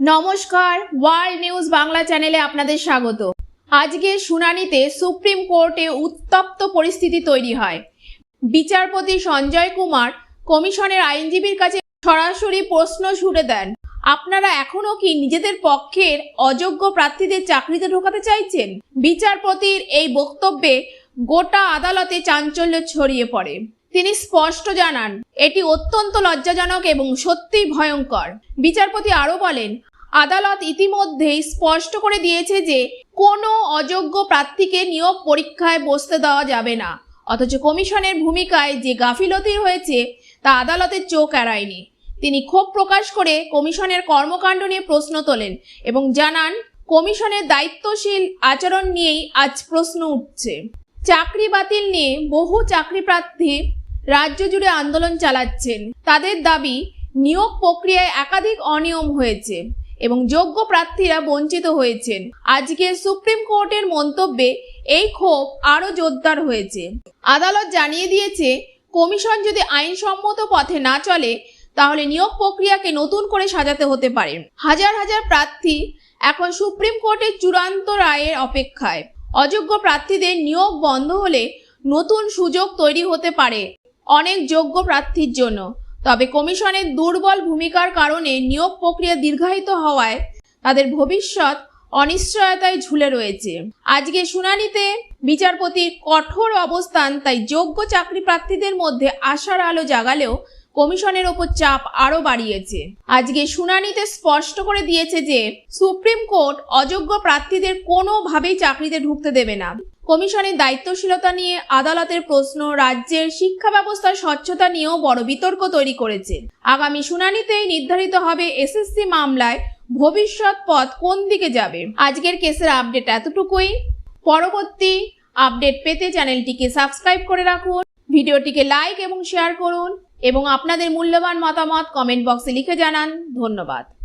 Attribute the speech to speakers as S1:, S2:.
S1: নমস্কার, world news Bangla চ্যানেলে আপনাদের স্বাগত। আজকে শুনানিতে সুপ্রিম কোর্টে উত্তপ্ত পরিস্থিতি তৈরি হয়। বিচারপতি সঞ্জয় কুমার কমিশনের আইনজীবীর কাছে সরাসরি প্রশ্ন ছুড়ে দেন, আপনারা এখনও কি নিজেদের পক্ষের অযোগ্য প্রার্থীদের চাকরিতে ঢোকাতে চাইছেন? বিচারপতির এই বক্তব্যে গোটা আদালতে চাঞ্চল্য ছড়িয়ে পড়ে। তিনি স্পষ্ট জানান, এটি অত্যন্ত লজ্জাজনক এবং সত্যিই ভয়ঙ্কর। বিচারপতি আরও বলেন আদালত ইতিমধ্যেই স্পষ্ট করে দিয়েছে যে কোনো অযোগ্য প্রার্থীকে নিয়োগ পরীক্ষায় বসতে দেওয়া যাবে না। অথচ কমিশনের ভূমিকায় যে গাফিলতি হয়েছে, তা আদালতের চোখ এড়ায়নি। তিনি ক্ষোভ প্রকাশ করে কমিশনের কর্মকাণ্ড নিয়ে প্রশ্ন তোলেন এবং জানান, কমিশনের দায়িত্বশীল আচরণ নিয়েই আজ প্রশ্ন উঠছে। চাকরি বাতিল নিয়ে বহু চাকরি প্রার্থী রাজ্য জুড়ে আন্দোলন চালাচ্ছেন। তাদের দাবি, নিয়োগ প্রক্রিয়ায় একাধিক অনিয়ম হয়েছে। এবং যোগ্য প্রার্থীরা বঞ্চিত হয়েছেন। আজকে সুপ্রিম কোর্টের মন্তব্যে এই ক্ষোভ আরও জোরদার হয়েছে। আদালত জানিয়ে দিয়েছে, কমিশন যদি আইনসম্মত পথে না চলে, তাহলে নিয়োগ প্রক্রিয়াকে নতুন করে সাজাতে হতে পারে। হাজার হাজার প্রার্থী এখন সুপ্রিম কোর্টের চূড়ান্ত রায়ের অপেক্ষায়। অযোগ্য প্রার্থীদের নিয়োগ বন্ধ হলে নতুন সুযোগ তৈরি হতে পারে অনেক যোগ্য প্রার্থীর জন্য। তবে কমিশনের দুর্বল ভূমিকার কারণে নিয়োগ প্রক্রিয়া দীর্ঘায়িত হওয়ায় তাদের ভবিষ্যৎ অনিশ্চয়তায় ঝুলে রয়েছে। আজকে শুনানিতে বিচারপতির কঠোর অবস্থান, তাই যোগ্য চাকরি প্রার্থীদের মধ্যে আশার আলো জাগালেও কমিশনের ওপর চাপ আরও বাড়িয়েছে। আজকে শুনানিতে স্পষ্ট করে দিয়েছে যে, সুপ্রিম কোর্ট অযোগ্য প্রার্থীদের কোনোভাবেই চাকরিতে ঢুকতে দেবে না। কমিশনের দায়িত্বশীলতা নিয়ে আদালতের প্রশ্ন রাজ্যের শিক্ষা ব্যবস্থার স্বচ্ছতা নিয়েও বড় বিতর্ক তৈরি করেছে। আগামী শুনানিতেই নির্ধারিত হবে এসএসসি মামলায় ভবিষ্যৎ পথ কোন দিকে যাবে। আজকের কেসের আপডেট এতটুকুই। পরবর্তী আপডেট পেতে চ্যানেলটিকে সাবস্ক্রাইব করে রাখুন। ভিডিওটিকে লাইক এবং শেয়ার করুন। এবং আপনাদের মূল্যবান মতামত কমেন্ট বক্সে লিখে জানান। ধন্যবাদ।